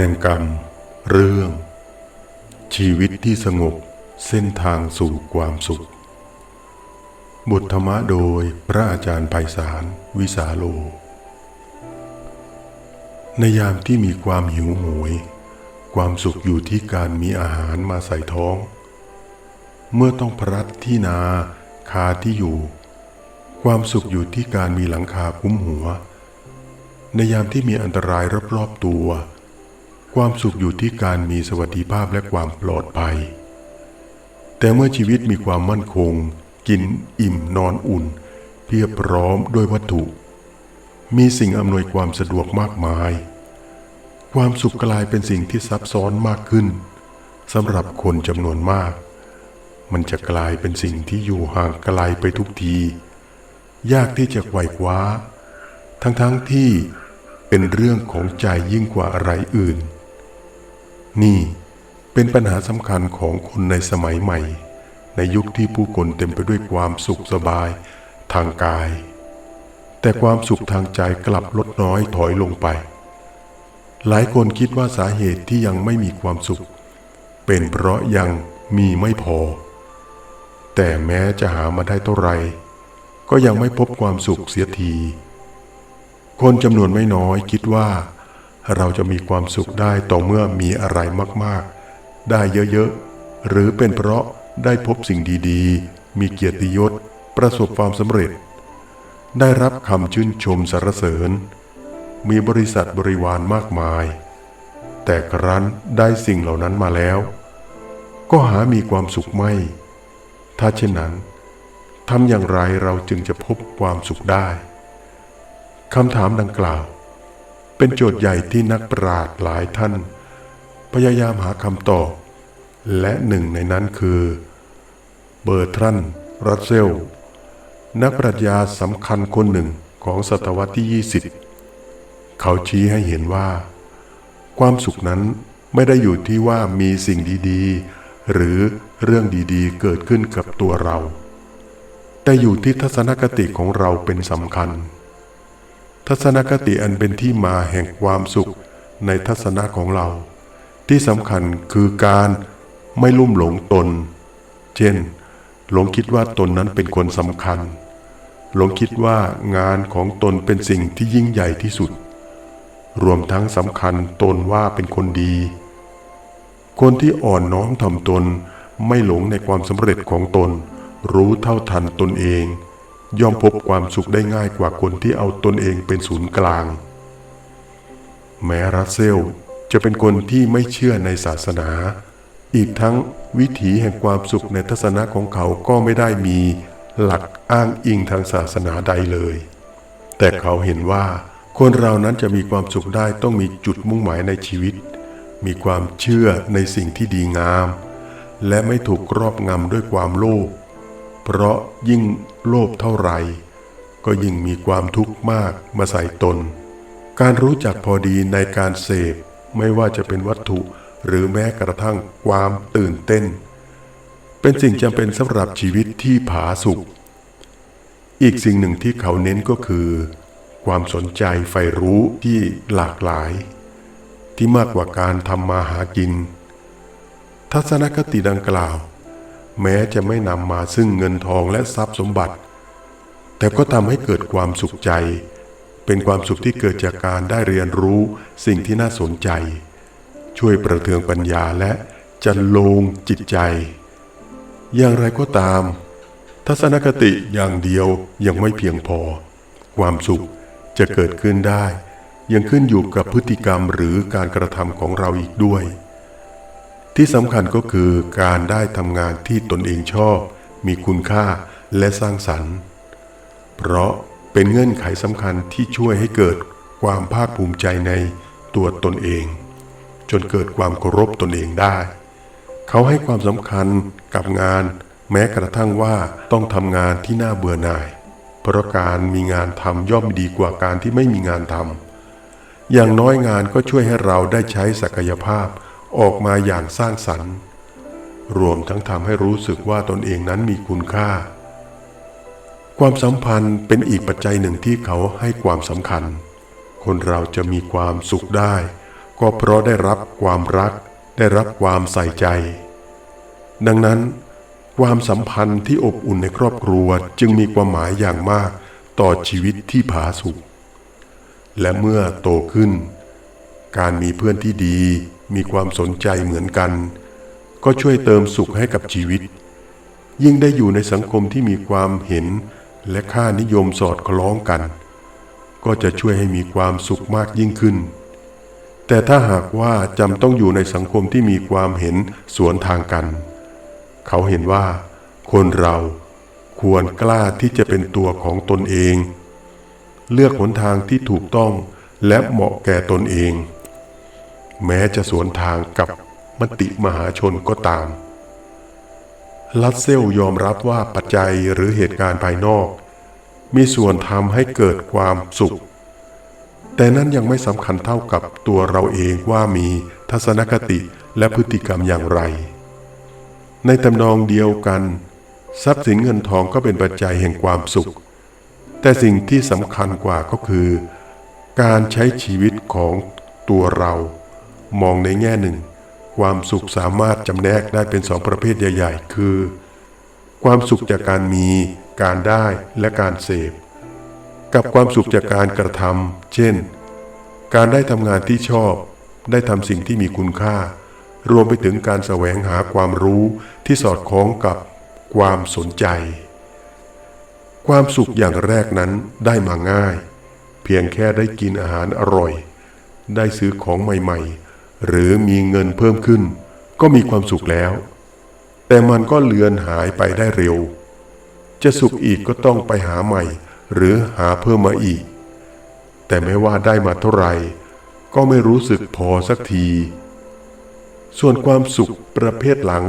ห่งกรรม เรื่อง ชีวิตที่สงบเส้นทางสู่ความสุข บทธรรมะโดยพระอาจารย์ไพศาลวิสาโล ในยามที่มีความหิวโหยความสุขอยู่ที่การมีอาหารมาใส่ท้อง เมื่อต้องพลัดที่นาคาที่อยู่ ความสุขอยู่ที่การมีหลังคาคุ้มหัว ในยามที่มีอันตรายรอบๆตัว ความสุขอยู่ที่การมีสวัสดิภาพและความปลอดภัย แต่เมื่อชีวิตมีความมั่นคง กินอิ่มนอนอุ่น เพียบพร้อมด้วยวัตถุ มีสิ่งอำนวยความสะดวกมากมาย ความสุขกลายเป็นสิ่งที่ซับซ้อนมากขึ้นสำหรับคนจำนวนมาก มันจะกลายเป็นสิ่งที่อยู่ห่างไกลไปทุกที ยากที่จะไขว่คว้า ทั้งๆทที่เป็นเรื่องของใจยิ่งกว่าอะไรอื่น นี่เป็นปัญหาสำคัญของคนในสมัยใหม่ ในยุคที่ผู้คนเต็มไปด้วยความสุขสบายทางกาย แต่ความสุขทางใจกลับลดน้อยถอยลงไป หลายคนคิดว่าสาเหตุที่ยังไม่มีความสุข เป็นเพราะยังมีไม่พอ แต่แม้จะหามาได้เท่าไหร่ก็ยังไม่พบความสุขเสียที คนจำนวนไม่น้อยคิดว่า เราจะมีความสุขได้ต่อเมื่อมีอะไรมากๆ ได้เยอะๆ หรือเป็นเพราะได้พบสิ่งดีๆ มีเกียรติยศ ประสบความสำเร็จ ได้รับคำชื่นชมสรรเสริญ มีบริษัทบริวารมากมาย แต่ครั้นได้สิ่งเหล่านั้นมาแล้ว ก็หามีความสุขไม่ ถ้าเช่นนั้นทำอย่างไรเราจึงจะพบความสุขได้คำถามดังกล่าว เป็นโจทย์ใหญ่ที่นักปราชญ์หลายท่าน พยายามหาคำตอบ และหนึ่งในนั้นคือ เบอร์ทรันด์รัสเซล นักปรัชญาสำคัญคนหนึ่งของศตวรรษที่ 20 เขาชี้ให้เห็นว่า ความสุขนั้นไม่ได้อยู่ที่ว่ามีสิ่งดีๆ หรือเรื่องดีๆ เกิดขึ้นกับตัวเรา แต่อยู่ที่ทัศนคติของเราเป็นสำคัญ ทัศนคติอันเป็นที่มาแห่งความสุขในทัศนะของเรา ที่สำคัญคือการไม่ลุ่มหลงตน เช่น หลงคิดว่าตนนั้นเป็นคนสำคัญ หลงคิดว่างานของตนเป็นสิ่งที่ยิ่งใหญ่ที่สุด รวมทั้งสำคัญตนว่าเป็นคนดี คนที่อ่อนน้อมถ่อมตนไม่หลงในความสำเร็จของตน รู้เท่าทันตนเอง ย่อมพบความสุขได้ง่ายกว่าคนที่เอาตนเองเป็นศูนย์กลาง แม้รัสเซลจะเป็นคนที่ไม่เชื่อในศาสนา อีกทั้งวิถีแห่งความสุขในทัศนะของเขาก็ไม่ได้มีหลักอ้างอิงทางศาสนาใดเลย แต่เขาเห็นว่าคนเรานั้นจะมีความสุขได้ต้องมีจุดมุ่งหมายในชีวิต มีความเชื่อในสิ่งที่ดีงาม และไม่ถูกครอบงำด้วยความโลภ เพราะยิ่งโลภเท่าไหร่ ก็ยิ่งมีความทุกข์มากมาใส่ตน การรู้จักพอดีในการเสพไม่ว่าจะเป็นวัตถุหรือแม้กระทั่งความตื่นเต้น เป็นสิ่งจำเป็นสำหรับชีวิตที่ผาสุกอีกสิ่งหนึ่งที่เขาเน้นก็คือ ความสนใจใฝ่รู้ที่หลากหลาย ที่มากกว่าการทำมาหากิน ทัศนคติดังกล่าว แม้จะไม่นำมาซึ่งเงินทองและทรัพย์สมบัติ แต่ก็ทำให้เกิดความสุขใจ เป็นความสุขที่เกิดจากการได้เรียนรู้สิ่งที่น่าสนใจ ช่วยประเทืองปัญญาและจันโลงจิตใจ อย่างไรก็ตาม ทัศนคติอย่างเดียวยังไม่เพียงพอ ความสุขจะเกิดขึ้นได้ ยังขึ้นอยู่กับพฤติกรรมหรือการกระทำของเราอีกด้วย ที่สำคัญก็คือการได้ทำงานที่ตนเองชอบ มีคุณค่าและสร้างสรรค์ เพราะเป็นเงื่อนไขสำคัญที่ช่วยให้เกิดความภาคภูมิใจในตัวตนเอง จนเกิดความเคารพตนเองได้ เขาให้ความสำคัญกับงาน แม้กระทั่งว่าต้องทำงานที่น่าเบื่อหน่าย เพราะการมีงานทำย่อมดีกว่าการที่ไม่มีงานทำอย่างน้อยงานก็ช่วยให้เราได้ใช้ศักยภาพ ออกมาอย่างสร้างสรรค์ รวมทั้งทำให้รู้สึกว่าตนเองนั้นมีคุณค่า ความสัมพันธ์เป็นอีกปัจจัยหนึ่งที่เขาให้ความสำคัญ คนเราจะมีความสุขได้ ก็เพราะได้รับความรัก ได้รับความใส่ใจ ดังนั้นความสัมพันธ์ที่อบอุ่นในครอบครัวจึงมีความหมายอย่างมากต่อชีวิตที่ผาสุกและเมื่อโตขึ้น การมีเพื่อนที่ดี มีความสนใจเหมือนกัน ก็ช่วยเติมสุขให้กับชีวิต ยิ่งได้อยู่ในสังคมที่มีความเห็นและค่านิยมสอดคล้องกัน ก็จะช่วยให้มีความสุขมากยิ่งขึ้น แต่ถ้าหากว่าจำต้องอยู่ในสังคมที่มีความเห็นสวนทางกัน เขาเห็นว่า คนเราควรกล้าที่จะเป็นตัวของตนเอง เลือกหนทางที่ถูกต้องและเหมาะแก่ตนเอง แม้จะสวนทางกับมติมหาชนก็ตาม ลัสเซลยอมรับว่าปัจจัยหรือเหตุการณ์ภายนอก มีส่วนทำให้เกิดความสุข แต่นั้นยังไม่สำคัญเท่ากับตัวเราเองว่ามีทัศนคติและพฤติกรรมอย่างไร ในตำนองเดียวกัน ทรัพย์สินเงินทองก็เป็นปัจจัยแห่งความสุข แต่สิ่งที่สำคัญกว่าก็คือ การใช้ชีวิตของตัวเรา มองในแง่หนึ่ง ความสุขสามารถจำแนกได้เป็นสองประเภทใหญ่ ๆ คือ ความสุขจากการมี การได้และการเสพ กับความสุขจากการกระทำเช่น การได้ทำงานที่ชอบ ได้ทำสิ่งที่มีคุณค่า รวมไปถึงการแสวงหาความรู้ที่สอดคล้องกับความสนใจ ความสุขอย่างแรกนั้นได้มาง่าย เพียงแค่ได้กินอาหารอร่อย ได้ซื้อของใหม่ๆ หรือมีเงินเพิ่มขึ้น ก็มีความสุขแล้ว แต่มันก็เลือนหายไปได้เร็ว จะสุขอีกก็ต้องไปหาใหม่ หรือหาเพิ่มมาอีก แต่ไม่ว่าได้มาเท่าไหร่ก็ไม่รู้สึกพอสักที ส่วนความสุขประเภทหลัง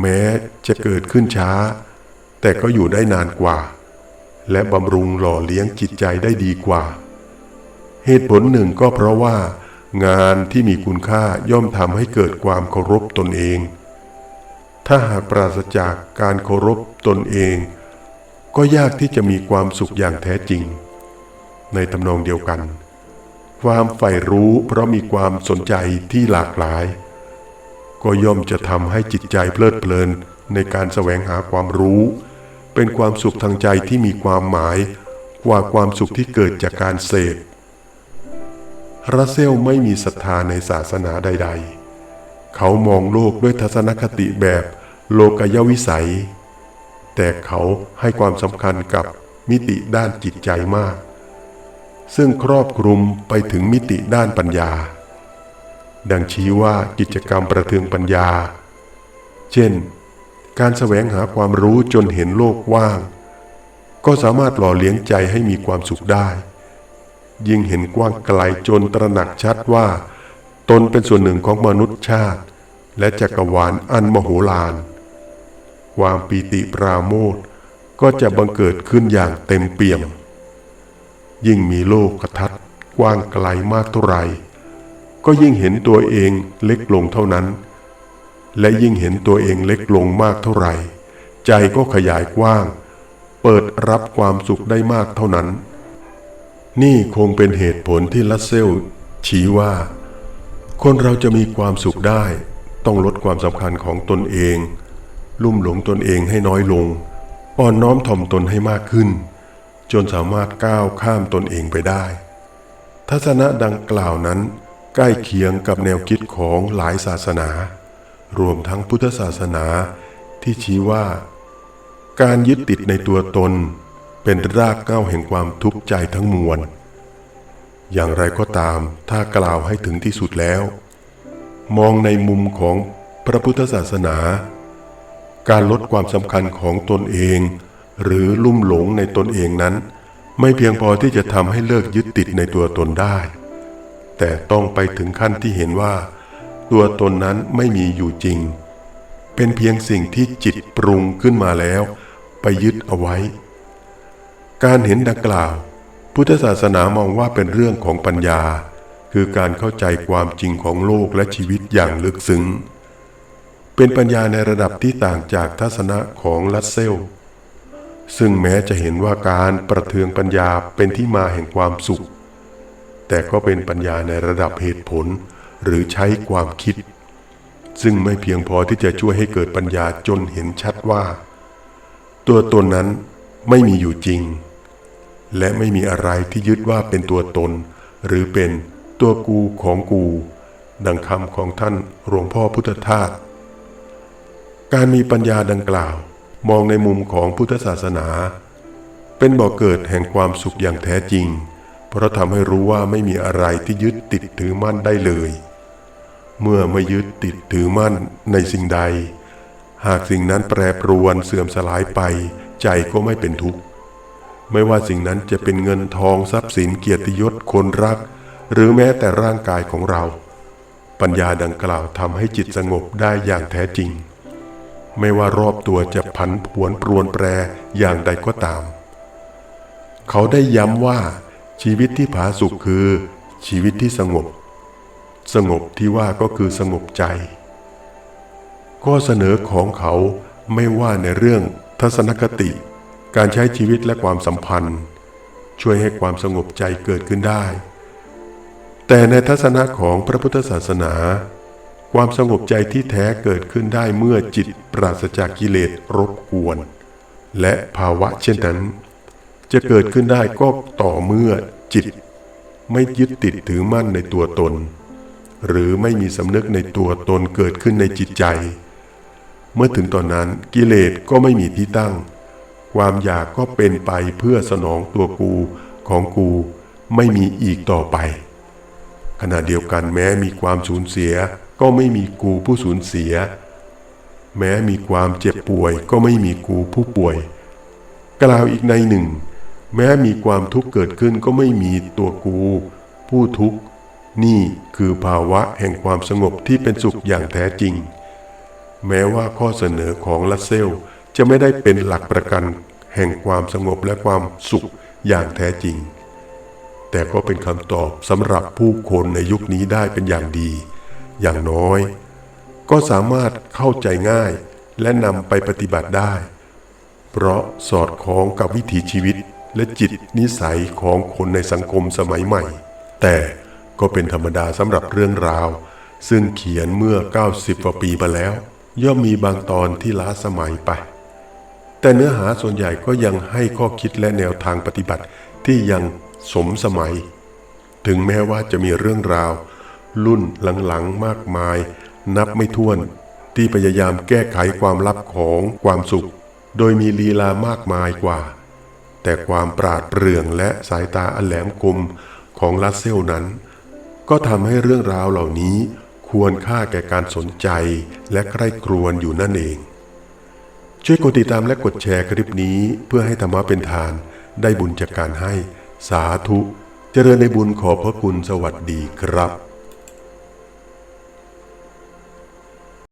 แม้จะเกิดขึ้นช้า แต่ก็อยู่ได้นานกว่า และบำรุงหล่อเลี้ยงจิตใจได้ดีกว่า เหตุผลหนึ่งก็เพราะว่า งานที่มีคุณค่าย่อมทำให้เกิดความเคารพตนเอง ถ้าหากปราศจากการเคารพตนเอง ก็ยากที่จะมีความสุขอย่างแท้จริง ในตำนองเดียวกัน ความใฝ่รู้เพราะมีความสนใจที่หลากหลาย ก็ย่อมจะทำให้จิตใจเพลิดเพลินในการแสวงหาความรู้ เป็นความสุขทางใจที่มีความหมายกว่าความสุขที่เกิดจากการเสพ รัสเซลไม่มีศรัทธาในศาสนาใด ๆ เขามองโลกด้วยทัศนคติแบบโลกยวิสัย แต่เขาให้ความสำคัญกับมิติด้านจิตใจมาก ซึ่งครอบคลุมไปถึงมิติด้านปัญญา ดังชี้ว่ากิจกรรมประเทืองปัญญา เช่น การแสวงหาความรู้จนเห็นโลกว่าง ก็สามารถหล่อเลี้ยงใจให้มีความสุขได้ ยิ่งเห็นกว้างไกลจนตระหนักชัดว่า ตนเป็นส่วนหนึ่งของมนุษยชาติ และจักรวาลอันมโหฬารความปีติปราโมทก็จะบังเกิดขึ้นอย่างเต็มเปี่ยม ยิ่งมีโลกกระทัดกว้างไกลมากเท่าไหร่ก็ยิ่งเห็นตัวเองเล็กลงเท่านั้น และยิ่งเห็นตัวเองเล็กลงมากเท่าไหร่ ใจก็ขยายกว้าง เปิดรับความสุขได้มากเท่านั้น นี่คงเป็นเหตุผลที่ลัสเซลชี้ว่า คนเราจะมีความสุขได้ ต้องลดความสำคัญของตนเอง ลุ่มหลงตนเองให้น้อยลง อ่อนน้อมถ่อมตนให้มากขึ้น จนสามารถก้าวข้ามตนเองไปได้ ทัศนะดังกล่าวนั้นใกล้เคียงกับแนวคิดของหลายศาสนา รวมทั้งพุทธศาสนาที่ชี้ว่า การยึดติดในตัวตน เป็นรากเหง้าแห่งความทุกข์ใจทั้งมวล อย่างไรก็ตามถ้ากล่าวให้ถึงที่สุดแล้ว มองในมุมของพระพุทธศาสนา การลดความสำคัญของตนเอง หรือลุ่มหลงในตนเองนั้น ไม่เพียงพอที่จะทำให้เลิกยึดติดในตัวตนได้ แต่ต้องไปถึงขั้นที่เห็นว่า ตัวตนนั้นไม่มีอยู่จริง เป็นเพียงสิ่งที่จิตปรุงขึ้นมาแล้ว ไปยึดเอาไว้ การเห็นดังกล่าว พุทธศาสนามองว่าเป็นเรื่องของปัญญา คือการเข้าใจความจริงของโลกและชีวิตอย่างลึกซึ้ง เป็นปัญญาในระดับที่ต่างจากทัศนะของลัสเซล ซึ่งแม้จะเห็นว่าการประเทืองปัญญาเป็นที่มาแห่งความสุข แต่ก็เป็นปัญญาในระดับเหตุผลหรือใช้ความคิด ซึ่งไม่เพียงพอที่จะช่วยให้เกิดปัญญาจนเห็นชัดว่า ตัวตนนั้นไม่มีอยู่จริง และไม่มีอะไรที่ยึดว่าเป็นตัวตน หรือเป็นตัวกูของกู ดังคำของท่านหลวงพ่อพุทธทาสการมีปัญญาดังกล่าว มองในมุมของพุทธศาสนา เป็นบ่อกเกิดแห่งความสุขอย่างแท้จริง เพราะทำให้รู้ว่าไม่มีอะไรที่ยึดติดถือมั่นได้เลย เมื่อไม่ยึดติดถือมั่นในสิ่งใด หากสิ่งนั้นแปรปรวนเสื่อมสลายไป ใจก็ไม่เป็นทุกข์ ไม่ว่าสิ่งนั้นจะเป็นเงินทองทรัพย์สินเกียรติยศคนรัก หรือแม้แต่ร่างกายของเรา ปัญญาดังกล่าวทำให้จิตสงบได้อย่างแท้จริง ไม่ว่ารอบตัวจะพันผวนปรวนแปรอย่างใดก็ตาม เขาได้ย้ำว่าชีวิตที่ผาสุกคือ ชีวิตที่สงบ สงบที่ว่าก็คือสงบใจ ข้อเสนอของเขาไม่ว่าในเรื่องทัศนคติ การใช้ชีวิตและความสัมพันธ์ ช่วยให้ความสงบใจเกิดขึ้นได้ แต่ในทัศนะของพระพุทธศาสนา ความสงบใจที่แท้เกิดขึ้นได้เมื่อจิตปราศจากกิเลสรบกวน และภาวะเช่นนั้น จะเกิดขึ้นได้ก็ต่อเมื่อจิต ไม่ยึดติดถือมั่นในตัวตน หรือไม่มีสำนึกในตัวตนเกิดขึ้นในจิตใจ เมื่อถึงตอนนั้นกิเลสก็ไม่มีที่ตั้ง ความอยากก็เป็นไปเพื่อสนองตัวกูของกูไม่มีอีกต่อไป ขณะเดียวกันแม้มีความสูญเสียก็ไม่มีกูผู้สูญเสีย แม้มีความเจ็บป่วยก็ไม่มีกูผู้ป่วย กล่าวอีกในหนึ่ง แม้มีความทุกข์เกิดขึ้นก็ไม่มีตัวกู ผู้ทุกข์นี่คือภาวะแห่งความสงบที่เป็นสุขอย่างแท้จริง แม้ว่าข้อเสนอของลัสเซล จะไม่ได้เป็นหลักประกันแห่งความสงบและความสุขอย่างแท้จริง แต่ก็เป็นคำตอบสำหรับผู้คนในยุคนี้ได้เป็นอย่างดี อย่างน้อย ก็สามารถเข้าใจง่ายและนำไปปฏิบัติได้ เพราะสอดคล้องกับวิถีชีวิตและจิตนิสัยของคนในสังคมสมัยใหม่ แต่ก็เป็นธรรมดาสำหรับเรื่องราว ซึ่งเขียนเมื่อ 90กว่าปีมาแล้ว ย่อมมีบางตอนที่ล้าสมัยไป แต่เนื้อหาส่วนใหญ่ก็ยังให้ข้อคิดและแนวทางปฏิบัติที่ยังสมสมัย ถึงแม้ว่าจะมีเรื่องราว รุ่นหลังๆมากมาย นับไม่ถ้วน ที่พยายามแก้ไขความลับของความสุข โดยมีลีลามากมายกว่า แต่ความปราดเปรื่องและสายตาอันแหลมคมของลัสเซลนั้น ก็ทำให้เรื่องราวเหล่านี้ควรค่าแก่การสนใจและใคร่ครวญอยู่นั่นเอง ช่วยกดติดตามและกดแชร์คลิปนี้เพื่อให้ธรรมะเป็นทาน ได้บุญจากการให้ สาธุ เจริญในบุญขอบพระคุณสวัสดีครับ